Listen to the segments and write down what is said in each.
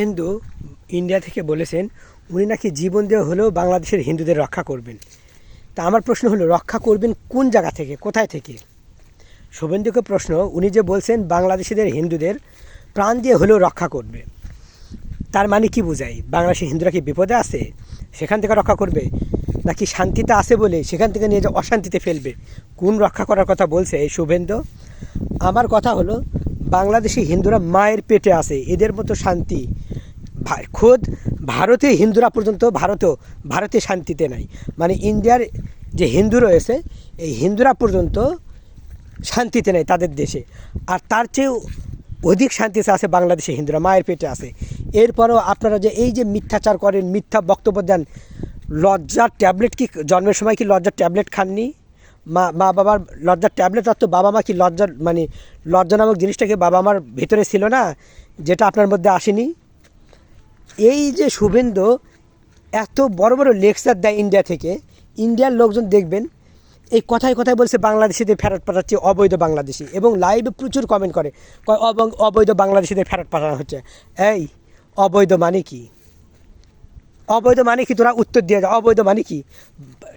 Hindu India থেকে বলেছেন, উনি নাকি জীবন দেওয়া হলেও বাংলাদেশের হিন্দুদের রক্ষা করবেন। তা আমার প্রশ্ন হলো, রক্ষা করবেন কোন জায়গা থেকে, কোথায় থেকে? শুভেন্দুকে প্রশ্ন, উনি যে বলছেন বাংলাদেশিদের হিন্দুদের প্রাণ দিয়ে হলেও রক্ষা করবে, তার মানে কি বোঝায় বাংলাদেশের হিন্দুরা কি বিপদে আছে? সেখান থেকে রক্ষা করবে? নাকি শান্তিতে আছে বলে সেখান থেকে নিয়ে যে অশান্তিতে ফেলবে? কোন রক্ষা করার কথা বলছে এই শুভেন্দু? আমার কথা হলো, বাংলাদেশি হিন্দুরা মায়ের পেটে আছে, এদের মতো শান্তি খোদ ভারতে হিন্দুরা পর্যন্ত ভারতেও ভারতে শান্তিতে নাই। মানে ইন্ডিয়ার যে হিন্দু রয়েছে, এই হিন্দুরা পর্যন্ত শান্তিতে নেই তাদের দেশে। আর তার চেয়েও অধিক শান্তিতে আছে বাংলাদেশে হিন্দুরা, মায়ের পেটে আছে। এরপরও আপনারা যে এই যে মিথ্যাচার করেন, মিথ্যা বক্তব্য দেন, লজ্জার ট্যাবলেট কি, জন্মের সময় কি লজ্জার ট্যাবলেট খাননি? মা মা বাবার লজ্জার ট্যাবলেট আর তো বাবা মা কি লজ্জার মানে লজ্জা নামক জিনিসটাকে বাবা মার ভিতরে ছিল না, যেটা আপনার মধ্যে আসেনি? এই যে শুভেন্দু, এত বড় বড় লেকচার দেয় ইন্ডিয়া থেকে ইন্ডিয়ার লোকজন দেখবেন, এই কথায় কথায় বলছে বাংলাদেশিদের ফেরত পাঠাচ্ছে অবৈধ বাংলাদেশি এবং লাইভে প্রচুর কমেন্ট করে অবৈধ বাংলাদেশিদের ফেরত পাঠানো হচ্ছে। এই, অবৈধ মানে কি? অবৈধ মানে কি? তোরা উত্তর দিয়ে যা। অবৈধ মানে কি?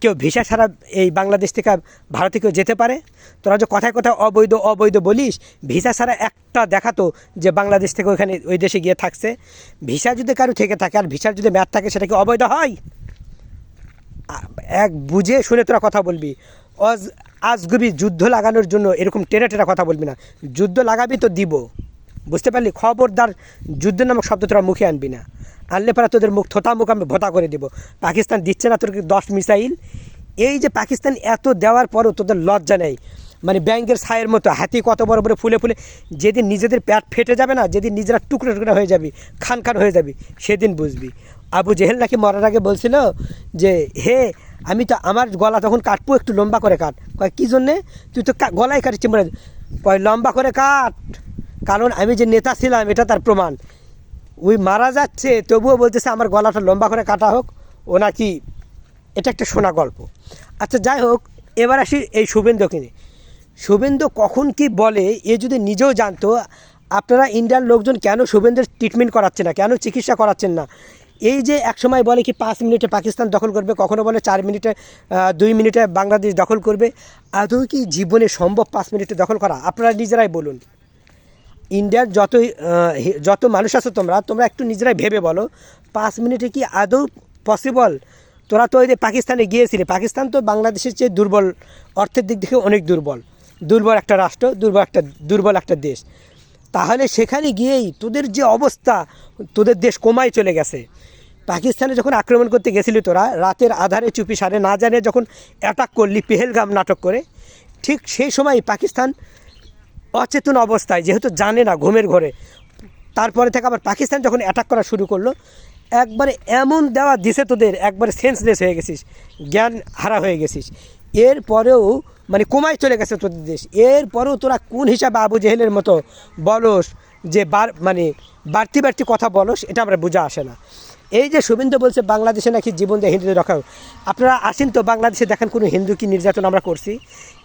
কেউ ভিসা ছাড়া এই বাংলাদেশ থেকে ভারতে কেউ যেতে পারে? তোরা যে কথায় কথায় অবৈধ অবৈধ বলিস, ভিসা ছাড়া একটা দেখাতো যে বাংলাদেশ থেকে ওইখানে ওই দেশে গিয়ে থাকছে। ভিসা যদি কারও থেকে থাকে আর ভিসার যদি ম্যাথ থাকে, সেটা কি অবৈধ হয়? এক বুঝে শুনে তোরা কথা বলবি। অজ, আজগুবি যুদ্ধ লাগানোর জন্য এরকম টেরা টেরা কথা বলবি না। যুদ্ধ লাগাবি তো দিব। বুঝতে পারলি? খবরদার যুদ্ধ নামক শব্দ তোরা মুখে আনবি না। আনলে পরে তোদের মুখ থোতা মুখ আমি ভোতা করে দিব। পাকিস্তান দিচ্ছে না তোর দশ মিসাইল? এই যে পাকিস্তান এত দেওয়ার পরও তোদের লজ্জা নেই। মানে ব্যাংকের ছায়ের মতো, হাতি কত বড় বড় ফুলে ফুলে, যেদিন নিজেদের প্যাট ফেটে যাবে না, যেদিন নিজেরা টুকরো টুকরো হয়ে যাবি, খান খান হয়ে যাবি, সেদিন বুঝবি। আবু জেহেল নাকি মরার আগে বলছিল যে, হে, আমি তো আমার গলা তখন কাটবো, একটু লম্বা করে কাট। কয়, কী জন্যে? তুই তো গলায় কাটিছি মরে কয়, লম্বা করে কাট। কারণ আমি যে নেতা ছিলাম, এটা তার প্রমাণ। ওই মারা যাচ্ছে, তবুও বলতেছে আমার গলাটা লম্বা করে কাটা হোক, ও নাকি এটা একটা শোনা গল্প। আচ্ছা যাই হোক, এবার আসি এই শুভেন্দুকে নিয়ে। শুভেন্দু কখন কি বলে, এ যদি নিজেও জানতো, আপনারা ইন্ডিয়ার লোকজন কেন শুভেন্দুর ট্রিটমেন্ট করাচ্ছে না, কেন চিকিৎসা করাচ্ছেন না? এই যে এক সময় বলে কি পাঁচ মিনিটে পাকিস্তান দখল করবে, কখনো বলে চার মিনিটে দুই মিনিটে বাংলাদেশ দখল করবে? আদৌ কি জীবনে সম্ভব পাঁচ মিনিটে দখল করা? আপনারা নিজেরাই বলুন। ইন্ডিয়ার হি- যত মানুষ আছো তোমরা তোমরা একটু নিজেরাই ভেবে বলো। পাঁচ মিনিটে কি আদৌ পসিবল তোরা তো ওই যে পাকিস্তানে গিয়েছিলে। পাকিস্তান তো বাংলাদেশের চেয়ে দুর্বল, অর্থের দিক থেকে অনেক দুর্বল। দুর্বল একটা রাষ্ট্র, দুর্বল একটা দুর্বল একটা দেশ। তাহলে সেখানে গিয়েই তোদের যে অবস্থা, তোদের দেশ কমায় চলে গেছে। পাকিস্তানে যখন আক্রমণ করতে গেছিলি তোরা, রাতের আধারে চুপি সারে, না জানে যখন অ্যাটাক করলি, পেহেলগাম নাটক করে, ঠিক সেই সময় পাকিস্তান অচেতন অবস্থায়, যেহেতু জানে না ঘুমের ঘরে। তারপরে থেকে আবার পাকিস্তান যখন অ্যাটাক করা শুরু করল, একবারে এমন দেওয়া দিছে তোদের, একবারে সেন্সলেস হয়ে গেছিস, জ্ঞান হারা হয়ে গেছিস। এরপরেও মানে কমায় চলে গেছে তোদের দেশ। এরপরেও তোরা কোন হিসাবে আবু জেহেলের মতো বলস যে বার মানে বাড়তি বাড়তি কথা বলস, এটা আমরা বোঝা আসে না। এই যে শুভেন্দু বলছে বাংলাদেশে নাকি জীবন দিয়ে হিন্দুদের রক্ষা আপনারা আসেন তো বাংলাদেশে দেখেন কোনো হিন্দু কি নির্যাতন আমরা করছি।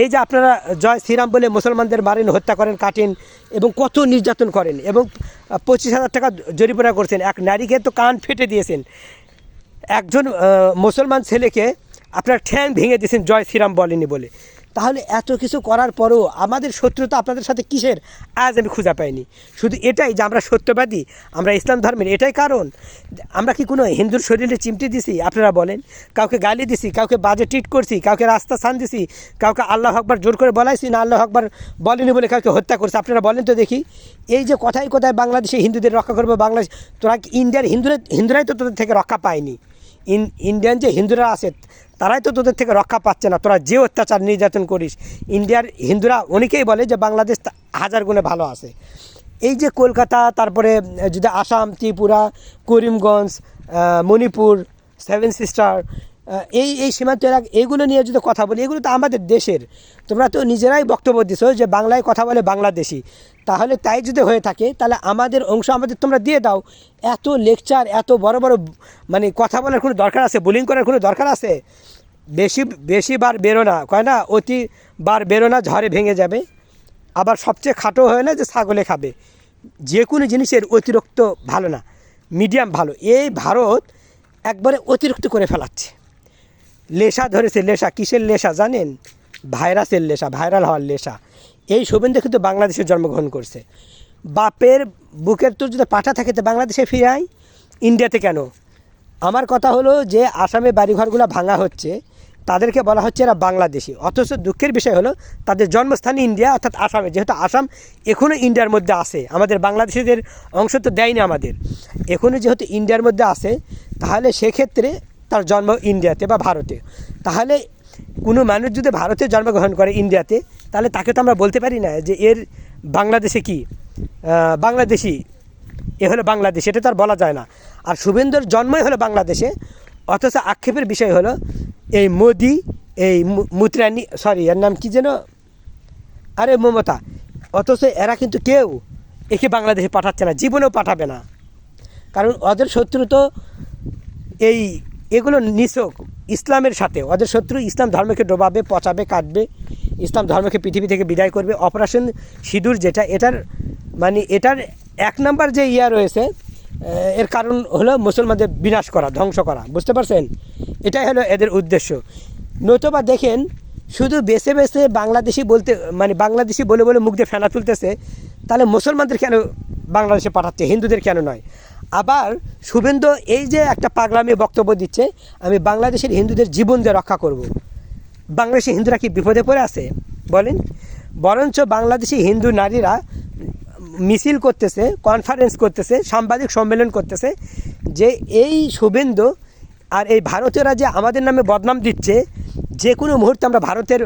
এই যে আপনারা জয় শ্রীরাম বলে মুসলমানদের মারেন, হত্যা করেন, কাটেন এবং কত নির্যাতন করেন এবং পঁচিশ হাজার টাকা জরিমানা করছেন। এক নারীকে তো কান ফেটে দিয়েছেন। একজন মুসলমান ছেলেকে আপনার ঠ্যাং ভেঙে দিয়েছেন জয় শ্রীরাম বলেনি বলে। তাহলে এত কিছু করার পরেও আমাদের শত্রুতা আপনাদের সাথে কিসের? আজ আমি খুঁজে পাইনি। শুধু এটাই যে আমরা সত্যবাদী, আমরা ইসলাম ধর্মের এটাই কারণ। আমরা কি কোনো হিন্দুর শরীরে চিমটি দিছি? আপনারা বলেন। কাউকে গালি দিছি, কাউকে বাজে ট্রিট করছি, কাউকে রাস্তা স্থান দিছি, কাউকে আল্লাহ আকবার জোর করে বলাইছি, না আল্লাহ আকবার বলেনি বলে কাউকে হত্যা করছে, আপনারা বলেন তো দেখি। এই যে কথায় কথায় বাংলাদেশে হিন্দুদের রক্ষা করবে, বাংলাদেশ তোরা কি ইন্ডিয়ার হিন্দুরা হিন্দুরাই তো তোদের থেকে রক্ষা পায়নি। ইন ইন্ডিয়ান যে হিন্দুরা আছে তারাই তো তোদের থেকে রক্ষা পাচ্ছে না। তোরা যে অত্যাচার নির্যাতন করিস, ইন্ডিয়ার হিন্দুরা অনেকেই বলে যে বাংলাদেশ হাজার গুণে ভালো আছে। এই যে কলকাতা, তারপরে যদি আসাম, ত্রিপুরা, করিমগঞ্জ মণিপুর, সেভেন সিস্টার এই এই সীমান্ত এলাকা এইগুলো নিয়ে যদি কথা বলি, এগুলো তো আমাদের দেশের। তোমরা তো নিজেরাই বক্তব্য দিছো যে বাংলায় কথা বলে বাংলাদেশি। তাহলে তাই যদি হয়ে থাকে, তাহলে আমাদের অংশ আমাদের তোমরা দিয়ে দাও। এত লেকচার এত বড় বড় মানে কথা বলার কোনো দরকার আছে? বোলিং করার কোনো দরকার আছে? বেশি বেশি বার বেরো না। কয় না? অতি বার বেরো না, ঝড়ে ভেঙে যাবে। আবার সবচেয়ে খাটো হয় না যে ছাগলে খাবে। যে কোনো জিনিসের অতিরিক্ত ভালো না। মিডিয়াম ভালো। এই ভারত একবারে অতিরিক্ত করে ফেলাচ্ছে। লেশা ধরেছে লেশা কিসের লেশা জানেন? ভাইরাসের লেশা ভাইরাল হওয়ার লেশা এই শুভেন্দু কিন্তু বাংলাদেশে জন্মগ্রহণ করছে। বাপের বুকের তোর যদি পাঠা থাকে তো বাংলাদেশে ফিরে আয়। ইন্ডিয়াতে কেন? আমার কথা হলো যে আসামে বাড়িঘরগুলো ভাঙা হচ্ছে, তাদেরকে বলা হচ্ছে এরা বাংলাদেশি। অথচ দুঃখের বিষয় হলো, তাদের জন্মস্থান ইন্ডিয়া, অর্থাৎ আসামে। যেহেতু আসাম এখনও ইন্ডিয়ার মধ্যে আছে, আমাদের বাংলাদেশিদের অংশ তো দেয়নি আমাদের। এখনও যেহেতু ইন্ডিয়ার মধ্যে আছে, তাহলে সেক্ষেত্রে তার জন্ম ইন্ডিয়াতে বা ভারতে। তাহলে কোনো মানুষ যদি ভারতে জন্মগ্রহণ করে ইন্ডিয়াতে, তাহলে তাকে তো আমরা বলতে পারি না যে এর বাংলাদেশে কি? বাংলাদেশি। এ হলো বাংলাদেশ, এটা তো আর বলা যায় না। আর শুভেন্দুর জন্মই হলো বাংলাদেশে, অথচ আক্ষেপের বিষয় হলো এই মোদি, এই মুতরানি সরি এর নাম কি যেন? আরে মমতা। অথচ এরা কিন্তু কেউ একে বাংলাদেশে পাঠাচ্ছে না, জীবনেও পাঠাবে না। কারণ ওদের শত্রু তো এই এগুলো নিছক ইসলামের সাথে। ওদের শত্রু ইসলাম ধর্মকে ডোবাবে, পচাবে, কাটবে, ইসলাম ধর্মকে পৃথিবী থেকে বিদায় করবে। অপারেশন সিঁদুর যেটা, এটার মানে এটার এক নাম্বার যে ইয়া রয়েছে এর কারণ হলো মুসলমানদের বিনাশ করা, ধ্বংস করা। বুঝতে পারছেন? এটাই হলো এদের উদ্দেশ্য। নতুবা দেখেন, শুধু বেছে বেছে বাংলাদেশি বলতে মানে বাংলাদেশি বলে বলে মুখ দিয়ে ফেনা তুলতেছে, তাহলে মুসলমানদের কেন বাংলাদেশে পাঠাচ্ছে? হিন্দুদের কেন নয়? আবার শুভেন্দু এই যে একটা পাগলামি বক্তব্য দিচ্ছে, আমি বাংলাদেশের হিন্দুদের জীবন দিয়ে রক্ষা করব। বাংলাদেশি হিন্দুরা কি বিপদে পড়ে আছে বলেন বরঞ্চ বাংলাদেশি হিন্দু নারীরা মিছিল করতেছে কনফারেন্স করতেছে, সাংবাদিক সম্মেলন করতেছে যে এই শুভেন্দু আর এই ভারতীয়রা যে আমাদের নামে বদনাম দিচ্ছে, যে কোনো মুহূর্তে আমরা ভারতের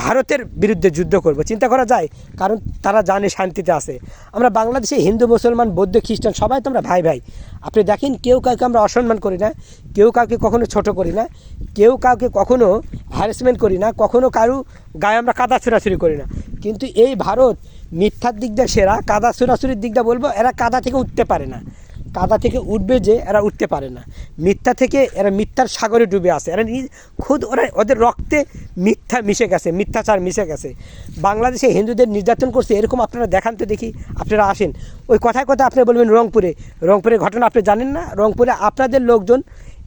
ভারতের বিরুদ্ধে যুদ্ধ করব। চিন্তা করা যায়, কারণ তারা জানে শান্তিতে আছে। আমরা বাংলাদেশে হিন্দু, মুসলমান, বৌদ্ধ, খ্রিস্টান সবাই তো আমরা ভাই ভাই। আপনি দেখেন, কেউ কাউকে আমরা অসম্মান করি না, কেউ কাউকে কখনো ছোট করি না, কেউ কাউকে কখনো হ্যারাসমেন্ট করি না, কখনো কারু গায়ে আমরা কাদা ছোড়াছুরি করি না। কিন্তু এই ভারত মিথ্যার দিক দিয়ে সেরা, কাদা ছোড়াছুরির দিক দিয়ে বলব, এরা কাদা থেকে উঠতে পারে না। কাদা থেকে উঠবে যে এরা উঠতে পারে না। মিথ্যা থেকে এরা মিথ্যার সাগরে ডুবে আছে। এরা খুদ ওরা ওদের রক্তে মিথ্যা মিশে গেছে, মিথ্যাচার মিশে গেছে। বাংলাদেশে হিন্দুদের নির্যাতন করছে, এরকম আপনারা দেখান তো দেখি, আপনারা আসেন। ওই কথায় কথা আপনি বলবেন রংপুরে। রংপুরের ঘটনা আপনি জানেন না? রংপুরে আপনাদের লোকজন,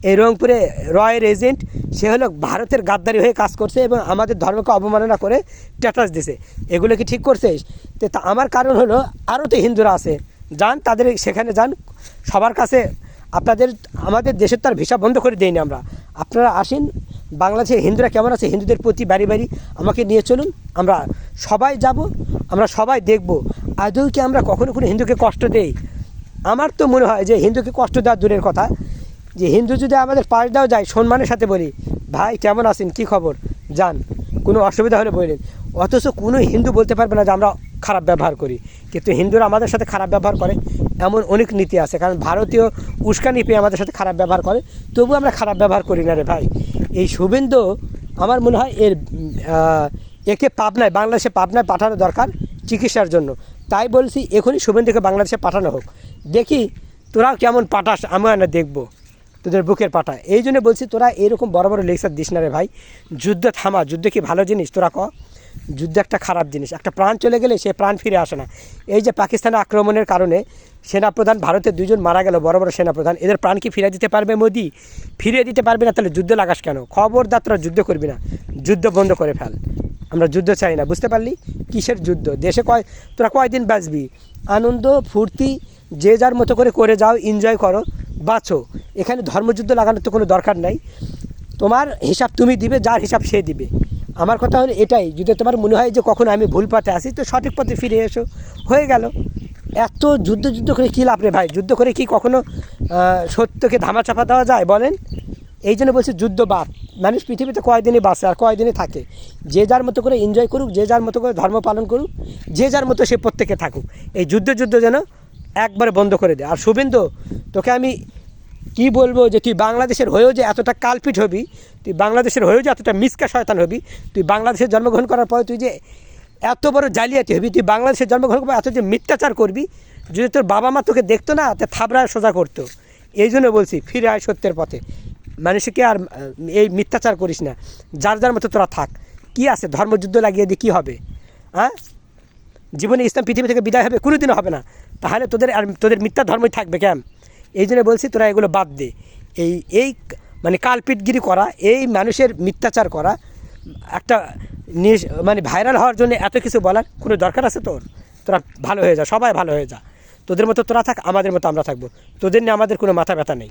এই রংপুরে রয়ের এজেন্ট, সে হলো ভারতের গাদ্দারি হয়ে কাজ করছে এবং আমাদের ধর্মকে অবমাননা করে স্ট্যাটাস দিছে। এগুলো কি ঠিক করছে? তা আমার কারণ হলো, আরও তো হিন্দুরা আছে। যান, তাদের সেখানে যান। সবার কাছে আপনাদের, আমাদের দেশের তো আর ভিসা বন্ধ করে দেয়নি আমরা। আপনারা আসেন বাংলাদেশে হিন্দুরা কেমন আছে, হিন্দুদের প্রতি বাড়ি বাড়ি আমাকে নিয়ে চলুন। আমরা সবাই যাব, আমরা সবাই দেখব। আদৌ কি আমরা কখনো কোনো হিন্দুকে কষ্ট দেই? আমার তো মনে হয় যে হিন্দুকে কষ্ট দেওয়ার দূরের কথা। যে হিন্দু যদি আমাদের পাশ দাও যায়, সম্মানের সাথে বলি, ভাই, কেমন আছেন? কি খবর? যান, কোনো অসুবিধা হলে বললেন। অথচ কোনো হিন্দু বলতে পারবে না যে আমরা খারাপ ব্যবহার করি। কিন্তু হিন্দুরা আমাদের সাথে খারাপ ব্যবহার করে, এমন অনেক নীতি আছে। কারণ ভারতীয় উস্কানি পেয়ে আমাদের সাথে খারাপ ব্যবহার করে তবু আমরা খারাপ ব্যবহার করি না রে ভাই। এই শুভেন্দু আমার মনে হয় এর একে পাবনায়, বাংলাদেশে পাবনায় পাঠানো দরকার চিকিৎসার জন্য। তাই বলছি, এখনই শুভেন্দুকে বাংলাদেশে পাঠানো হোক। দেখি তোরাও কেমন পাঠাস আমি না দেখব তোদের বুকের পাটা। এই জন্য বলছি, তোরা এরকম বড় বড় লেকচার দিস না রে ভাই। যুদ্ধ থামা, যুদ্ধ কি ভালো জিনিস? তোরা ক। যুদ্ধ একটা খারাপ জিনিস। একটা প্রাণ চলে গেলে সে প্রাণ ফিরে আসে না। এই যে পাকিস্তানের আক্রমণের কারণে সেনাপ্রধান ভারতের দুজন মারা গেল, বড় বড় সেনাপ্রধান। এদের প্রাণ কি ফিরে দিতে পারবে মোদি? ফিরিয়ে দিতে পারবে না, তাহলে যুদ্ধ লাগাস কেন? খবরদার তোরা যুদ্ধ করবি না। যুদ্ধ বন্ধ করে ফেল। আমরা যুদ্ধ চাই না, বুঝতে পারলি? কিসের যুদ্ধ? দেশে কয়, তোরা কয়দিন বাঁচবি? আনন্দ, ফুর্তি, যে যার মতো করে করে যাও এনজয় করো, বাঁচো। এখানে ধর্মযুদ্ধ লাগানোর তো কোনো দরকার নাই। তোমার হিসাব তুমি দিবে, যার হিসাব সে দিবে। আমার কথা হলো এটাই, যদি তোমার মনে হয় যে কখনো আমি ভুল পথে আসি তো সঠিক পথে ফিরে এসো। হয়ে গেল। এত যুদ্ধ যুদ্ধ করে কী লাভ রে ভাই? যুদ্ধ করে কি কখনো সত্যকে ধামাচাপা দেওয়া যায় বলেন? এই জন্য বলছি যুদ্ধ বাদ। মানুষ পৃথিবীতে কয়দিনই বাঁচে আর কয়দিনই থাকে। যে যার মতো করে এনজয় করুক, যে যার মতো করে ধর্ম পালন করুক, যে যার মতো সে প্রত্যেকে থাকুক। এই যুদ্ধ যুদ্ধ যেন একবারে বন্ধ করে দেয়। আর শুভেন্দু, তোকে আমি কি বলব যে তুই বাংলাদেশের হয়েও যে এতটা কালপিট হবি, তুই বাংলাদেশের হয়েও যে এতটা মিসকা শয়তান হবি, তুই বাংলাদেশে জন্মগ্রহণ করার পরে তুই যে এত বড় জালিয়াতি হবি, তুই বাংলাদেশে জন্মগ্রহণ করব এত যে মিথ্যাচার করবি, যদি তোর বাবা মা তোকে দেখতো না, তে থাবড়ায় সোজা করতো। এই জন্য বলছি, ফিরে আয় সত্যের পথে। মানুষকে আর এই মিথ্যাচার করিস না। যার যার মতো তোরা থাক। কি আছে? ধর্মযুদ্ধ লাগিয়ে দিয়ে কী হবে? হ্যাঁ জীবনে ইসলাম পৃথিবী থেকে বিদায় হবে, কোনোদিনও হবে না। তাহলে তোদের আর তোদের মিথ্যা ধর্মই থাকবে কেন? এই জন্য বলছি, তোরা এগুলো বাদ দে। এই এই মানে কালপিটগিরি করা, এই মানুষের মিথ্যাচার করা, একটা মানে ভাইরাল হওয়ার জন্য এত কিছু বলার কোনো দরকার আছে তোর? তোরা ভালো হয়ে যা, সবাই ভালো হয়ে যা। তোদের মতো তোরা থাক, আমাদের মতো আমরা থাকব। তোদের নিয়ে আমাদের কোনো মাথা ব্যথা নেই।